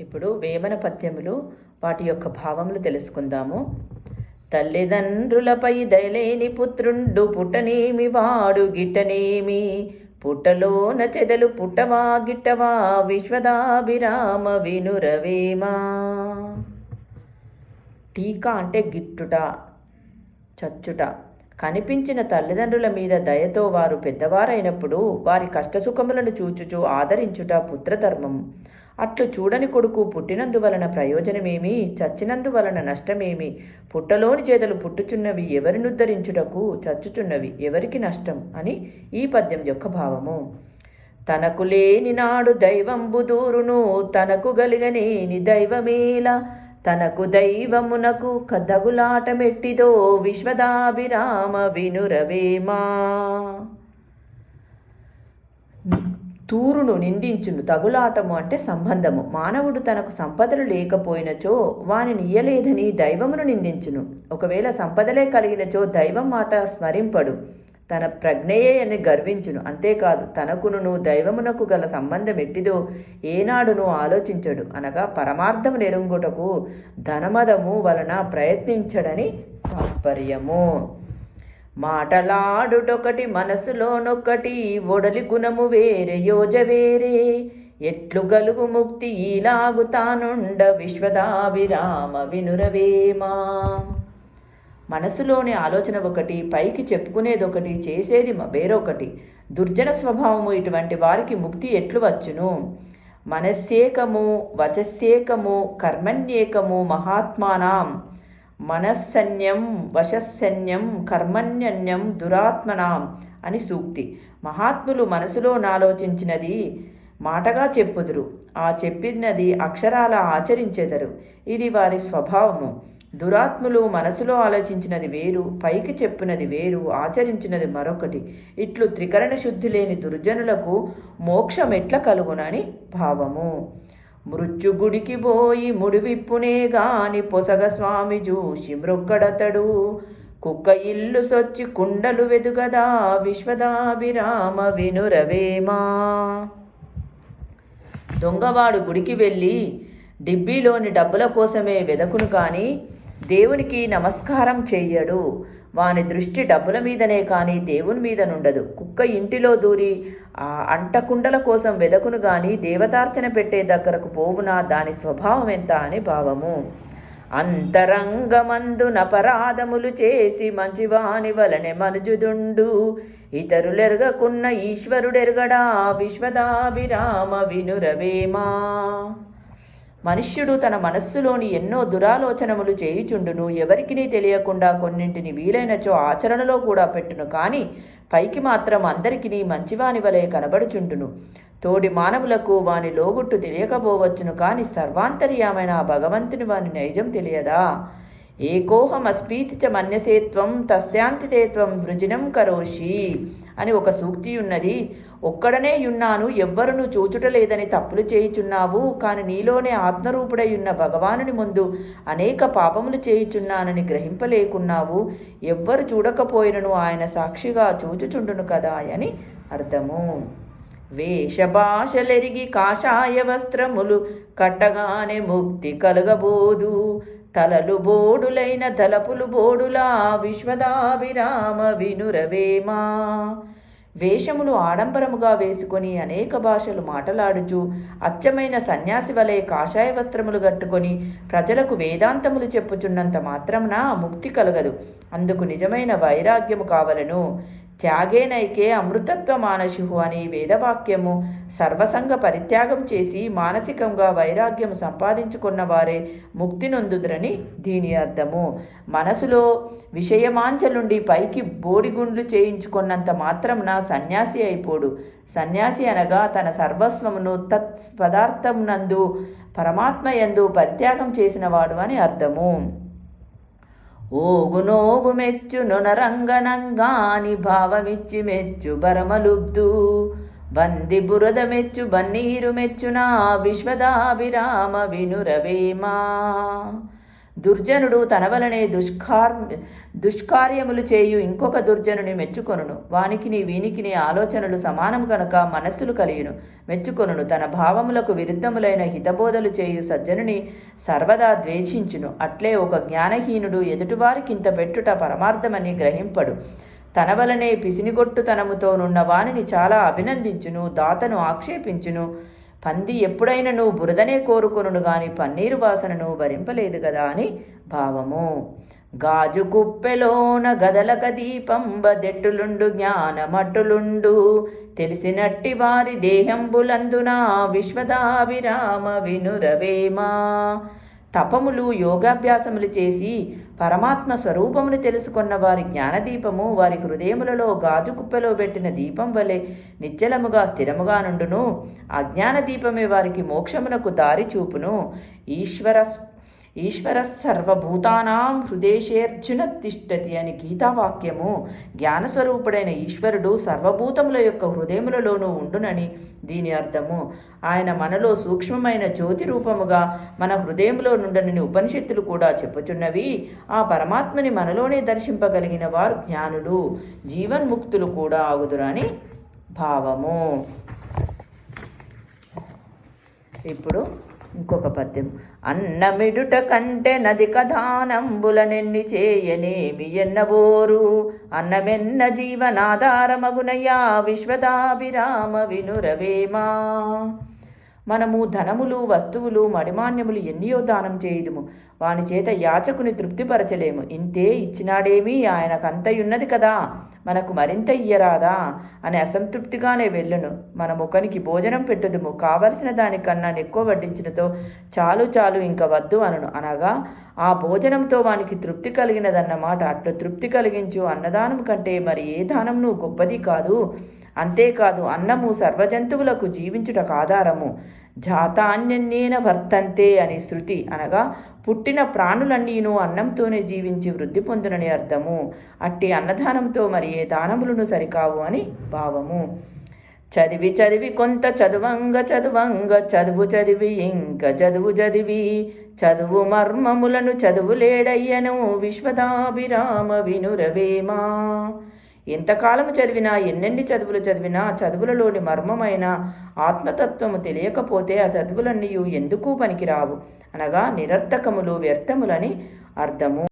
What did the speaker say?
ఇప్పుడు వేమన పద్యములు వాటి యొక్క భావములు తెలుసుకుందాము. తల్లిదండ్రులపై దయలేని పుత్రుండు పుట్టనేమి వాడు గిట్టనేమి? పుట్టలోన చెదలు పుట్టవా గిట్టవా? విశ్వదాభిరామ వినురవేమా? టీకా అంటే గిట్టుట చచ్చుట. కనిపించిన తల్లిదండ్రుల మీద దయతో వారు పెద్దవారైనప్పుడు వారి కష్టసుఖములను చూచుచు ఆదరించుట పుత్రధర్మం. అట్లు చూడని కొడుకు పుట్టినందువలన ప్రయోజనమేమి? చచ్చినందువలన నష్టమేమి? పుట్టలోని చేతలు పుట్టుచున్నవి ఎవరినుద్ధరించుటకు చచ్చుచున్నవి ఎవరికి నష్టం? అని ఈ పద్యం యొక్క భావము. తనకు లేని నాడు దైవంబు దూరును తనకు గలిగనేని దైవమేలా తనకు దైవమునకు కదగులాటమెట్టిదో విశ్వదాభిరామ వినురవేమా తూరును నిందించును. తగులాటము అంటే సంబంధము. మానవుడు తనకు సంపదలు లేకపోయినచో వానిని ఇయ్యలేదని దైవమును నిందించును. ఒకవేళ సంపదలే కలిగినచో దైవం మాట స్మరింపడు. తన ప్రజ్ఞయే అని గర్వించును. అంతేకాదు తనకును దైవమునకు గల సంబంధం ఎట్టిదో ఏనాడును ఆలోచించడు. అనగా పరమార్థం నెరుంగుటకు ధనమదము వలన ప్రయత్నించడని తాత్పర్యము. మాటలాడుటొకటి మనసులోనొక్కటి ఒడలి గుణము వేరే యోజ వేరే. ఎట్లు గలుగు ముక్తి ఇలాగుతానుండ విశ్వదాభిరామ వినురవేమా. మనసులోని ఆలోచన ఒకటి పైకి చెప్పుకునేది ఒకటి చేసేది వేరొకటి. దుర్జన స్వభావము ఇటువంటి వారికి ముక్తి ఎట్లు వచ్చును? మనస్సేకము వచస్సేకము కర్మణ్యేకము మహాత్మానాం. మనస్సన్యం వశస్సన్యం కర్మణ్యన్యం దురాత్మనాం అని సూక్తి. మహాత్ములు మనసులో నాలోచించినది మాటగా చెప్పుదురు. ఆ చెప్పినది అక్షరాల ఆచరించెదరు. ఇది వారి స్వభావము. దురాత్ములు మనసులో ఆలోచించినది వేరు పైకి చెప్పినది వేరు ఆచరించినది మరొకటి. ఇట్లు త్రికరణ శుద్ధి లేని దుర్జనులకు మోక్షం ఎట్ల కలుగునని భావము. మృత్యుగుడికి పోయి ముడివిప్పునే గాని పొసగ స్వామి చూసి మృగ్గడతడు. కుక్క ఇల్లు సొచ్చి కుండలు వెదుగదా విశ్వదాభిరామ వినురవేమా. దొంగవాడు గుడికి వెళ్ళి డిబ్బీలోని డబ్బుల కోసమే వెదకును కానీ దేవునికి నమస్కారం చెయ్యడు వాని దృష్టి డబ్బుల మీదనే కానీ దేవుని మీద నుండదు. కుక్క ఇంటిలో దూరి ఆ అంటకుండల కోసం వెదకును గాని దేవతార్చన పెట్టే దగ్గరకు పోవునా దాని స్వభావం ఎంత అని భావము. అంతరంగమందునపరాధములు చేసి మంచివాని వలనే మనుజుదుండు. ఇతరులెరగకున్న ఈశ్వరుడెరగడా విశ్వదాభిరామ వినురవేమా? మనుష్యుడు తన మనస్సులోని ఎన్నో దురాలోచనములు చేయుచుండును ఎవరికినీ తెలియకుండా కొన్నింటిని వీలైనచో ఆచరణలో కూడా పెట్టును. కానీ పైకి మాత్రం అందరికీ మంచివాని వలె కనబడుచుండును. తోడి మానవులకు వాని లోగుట్టు తెలియకపోవచ్చును కానీ సర్వాంతర్యమైన ఆ భగవంతుని వాని నైజం తెలియదా? ఏకోహమస్మీతి చ మన్యసేత్వం తస్యాంతితేత్వం వృజినం కరోషి అని ఒక సూక్తి ఉన్నది. ఒక్కడనే యున్నాను ఎవ్వరును చూచుటలేదని తప్పులు చేయుచున్నావు కాని నీలోనే ఆత్మరూపుడై ఉన్న భగవానుని ముందు అనేక పాపములు చేయుచున్నానని గ్రహింపలేకున్నావు. ఎవ్వరు చూడకపోయినను ఆయన సాక్షిగా చూచుచుండును కదా అని అర్థము. వేషభాషలెరిగి కాషాయ వస్త్రములు కట్టగానే ముక్తి కలగబోదు. తలలు బోడులైన తలపులు బోడులా విశ్వదాభిరామ వినురవేమా. వేషములు ఆడంబరముగా వేసుకొని అనేక భాషలు మాటలాడుచు అచ్చమైన సన్యాసి వలె కాషాయ వస్త్రములు కట్టుకొని ప్రజలకు వేదాంతములు చెప్పుచున్నంత మాత్రమున ముక్తి కలగదు. అందుకు నిజమైన వైరాగ్యము కావలను. త్యాగేనైకే అమృతత్వ మానశు అని వేదవాక్యము సర్వసంగ పరిత్యాగం చేసి మానసికంగా వైరాగ్యం సంపాదించుకున్న వారే ముక్తి నొందుదురని దీని అర్థము. మనసులో విషయమాంచలుండి పైకి బోడిగుండ్లు చేయించుకున్నంత మాత్రంన సన్యాసి అయిపోడు. సన్యాసి అనగా తన సర్వస్వమును తత్ పదార్థమునందు పరమాత్మ పరమాత్మయందు పరిత్యాగం చేసినవాడు అని అర్థము. ఓగునోగు మెచ్చు నొనరంగనంగాని భావమిచ్చి మెచ్చు బరమలుబ్దు బంది బురద మెచ్చు బన్నీరు మెచ్చునా విశ్వదాభిరామ వినురవేమా. దుర్జనుడు తన వలనే దుష్కార్ దుష్కార్యములు చేయు ఇంకొక దుర్జనుని మెచ్చుకొనును. వానికిని వీనికిని ఆలోచనలు సమానం కనుక మనస్సులు కలియును. మెచ్చుకొనును. తన భావములకు విరుద్ధములైన హితబోధలు చేయు సజ్జనుని సర్వదా ద్వేషించును. అట్లే ఒక జ్ఞానహీనుడు ఎదుటివారికింత పెట్టుట పరమార్థమని గ్రహింపడు. తన వలనే పిసినిగొట్టుతనముతో నున్న వానిని చాలా అభినందించును. దాతను ఆక్షేపించును. పంది ఎప్పుడైనా నువ్వు బురదనే కోరుకొనును గాని పన్నీరు వాసనను భరింపలేదు కదా అని భావము. గాజు కుప్పెలోన గదలక దీపంబదెట్టులుండు జ్ఞానమట్టులుండు. తెలిసినట్టి వారి దేహంబులందున విశ్వదాభిరామ వినురవేమా. తపములు యోగాభ్యాసములు చేసి పరమాత్మ స్వరూపమును తెలుసుకున్న వారి జ్ఞానదీపము వారి హృదయములలో గాజు కుప్పెలో పెట్టిన దీపం వలె నిశ్చలముగా స్థిరముగా నుండును. అజ్ఞాన దీపమే వారికి మోక్షమునకు దారి చూపును. ఈశ్వర ఈశ్వర సర్వభూతానాం హృదయశేర్జున తిష్టతి అని గీతావాక్యము. జ్ఞానస్వరూపుడైన ఈశ్వరుడు సర్వభూతముల యొక్క హృదయములలోనూ ఉండునని దీని అర్థము. ఆయన మనలో సూక్ష్మమైన జ్యోతి రూపముగా మన హృదయంలో నుండనని ఉపనిషత్తులు కూడా చెప్పుచున్నవి. ఆ పరమాత్మని మనలోనే దర్శింపగలిగిన వారు జ్ఞానులు. జీవన్ముక్తులు కూడా ఆగుదురని భావము. ఇప్పుడు ఇంకొక పద్యం. అన్నమిడుట కంటే నది కథానంబులనెన్ని చేయనేమి ఎన్నబోరు? అన్నమెన్న జీవనాధారమగునయ్యా విశ్వదాభిరామ వినురవేమా? మనము ధనములు వస్తువులు మడిమాన్యములు ఎన్నియో దానం చేయుదుము. వాని చేత యాచకుని తృప్తిపరచలేము. ఇంతే ఇచ్చినాడేమీ ఆయనకంతయున్నది కదా? మనకు మరింత ఇయ్యరాదా? అని అసంతృప్తిగానే వెళ్ళును. మన ముఖనికి భోజనం పెట్టుదుము. కావలసిన దానికన్నా ఎక్కువ వడ్డించినతో చాలు చాలు ఇంక వద్దు అనను. అనగా ఆ భోజనంతో వానికి తృప్తి కలిగినదన్నమాట. అట్లు తృప్తి కలిగించు అన్నదానం కంటే మరి ఏ దానంను గొప్పది కాదు. అంతేకాదు అన్నము సర్వజంతువులకు జీవించుటకు ఆధారము జాతాన్యన్నేన వర్తంతే అని శృతి అనగా పుట్టిన ప్రాణులన్నీను అన్నంతోనే జీవించి వృద్ధి పొందునని అర్థము. అట్టి అన్నదానంతో మరి ఏ దానములను సరికావు అని భావము. చదివి చదివి కొంత చదువంగ చదువంగ చదువు చదివి ఇంక చదువు చదివి చదువు మర్మములను చదువులేడయ్యను విశ్వదాభిరామ వినురవేమా. ఎంతకాలము చదివినా ఎన్నెన్ని చదువులు చదివినా చదువులలోని మర్మమైన ఆత్మతత్వము తెలియకపోతే ఆ చదువులన్నీ ఎందుకు పనికిరావు? అనగా నిరర్థకములు వ్యర్థములని అర్థము.